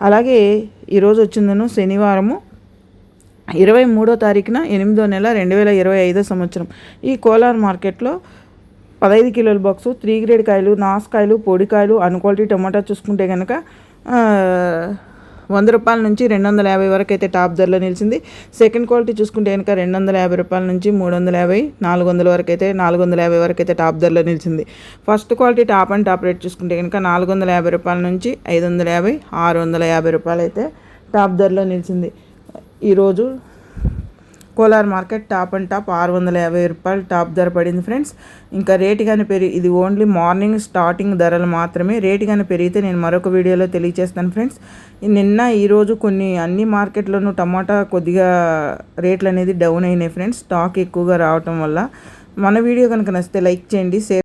అలాగే ఈరోజు వచ్చిందను శనివారము ఇరవై మూడో తారీఖున ఎనిమిదో నెల రెండు వేల ఇరవై ఐదో సంవత్సరం. ఈ కోలార్ మార్కెట్లో పదహైదు కిలోల బాక్సు త్రీ గ్రేడ్ కాయలు నాసుకాయలు పొడికాయలు అన్క్వాలిటీ టమాటా చూసుకుంటే కనుక వంద రూపాయల నుంచి రెండు వందల యాభై వరకు అయితే టాప్ ధరలో నిలిచింది. సెకండ్ క్వాలిటీ చూసుకుంటే కనుక రెండు వందల యాభై రూపాయల నుంచి మూడు వందల యాభై నాలుగు వందల వరకు అయితే నాలుగు వందల యాభై వరకు అయితే టాప్ ధరలో నిలిచింది. First quality top and top rate చూసుకుంటే కనుక నాలుగు వందల యాభై రూపాయల నుంచి ఐదు వందల యాభై ఆరు వందల యాభై రూపాయలు అయితే టాప్ ధరలో నిలిచింది. ఈరోజు Kolar market top and top ఆరు వందల యాభై రూపాయలు టాప్ ధర పడింది ఫ్రెండ్స్. ఇంకా రేటు కానీ పెరిగి ఇది ఓన్లీ మార్నింగ్ స్టార్టింగ్ ధరలు మాత్రమే. రేటు కానీ పెరిగితే నేను మరొక వీడియోలో తెలియజేస్తాను ఫ్రెండ్స్. నిన్న ఈరోజు కొన్ని అన్ని మార్కెట్లోనూ టమాటా కొద్దిగా రేట్లు అనేది డౌన్ అయినాయి ఫ్రెండ్స్. స్టాక్ ఎక్కువగా రావటం వల్ల. మన వీడియో కనుక నచ్చితే లైక్ చేయండి షేర్